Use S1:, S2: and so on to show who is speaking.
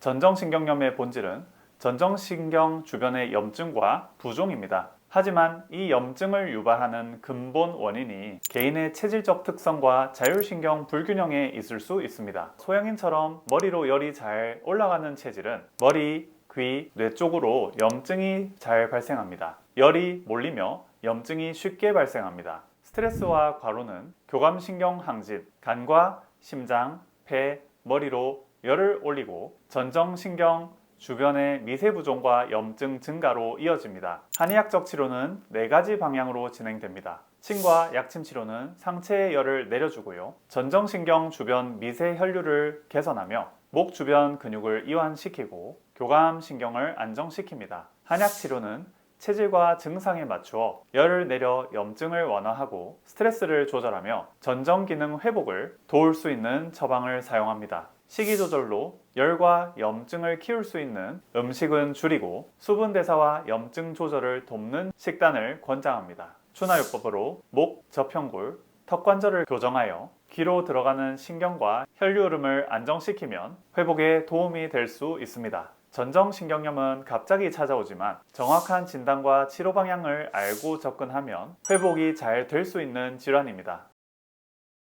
S1: 전정신경염의 본질은 전정신경 주변의 염증과 부종입니다. 하지만 이 염증을 유발하는 근본 원인이 개인의 체질적 특성과 자율신경 불균형에 있을 수 있습니다. 소양인처럼 머리로 열이 잘 올라가는 체질은 머리, 귀, 뇌 쪽으로 염증이 잘 발생합니다. 열이 몰리며 염증이 쉽게 발생합니다. 스트레스와 과로는 교감신경 항진, 간과 심장, 폐, 머리로 열을 올리고 전정신경 주변의 미세 부종과 염증 증가로 이어집니다. 한의학적 치료는 네 가지 방향으로 진행됩니다. 침과 약침 치료는 상체의 열을 내려주고요. 전정신경 주변 미세 혈류를 개선하며 목 주변 근육을 이완시키고 교감 신경을 안정시킵니다. 한약 치료는 체질과 증상에 맞추어 열을 내려 염증을 완화하고 스트레스를 조절하며 전정 기능 회복을 도울 수 있는 처방을 사용합니다. 식이 조절로 열과 염증을 키울 수 있는 음식은 줄이고 수분 대사와 염증 조절을 돕는 식단을 권장합니다. 추나요법으로 목, 저평골, 턱 관절을 교정하여 귀로 들어가는 신경과 혈류 흐름을 안정시키면 회복에 도움이 될 수 있습니다. 전정신경염은 갑자기 찾아오지만 정확한 진단과 치료 방향을 알고 접근하면 회복이 잘 될 수 있는 질환입니다.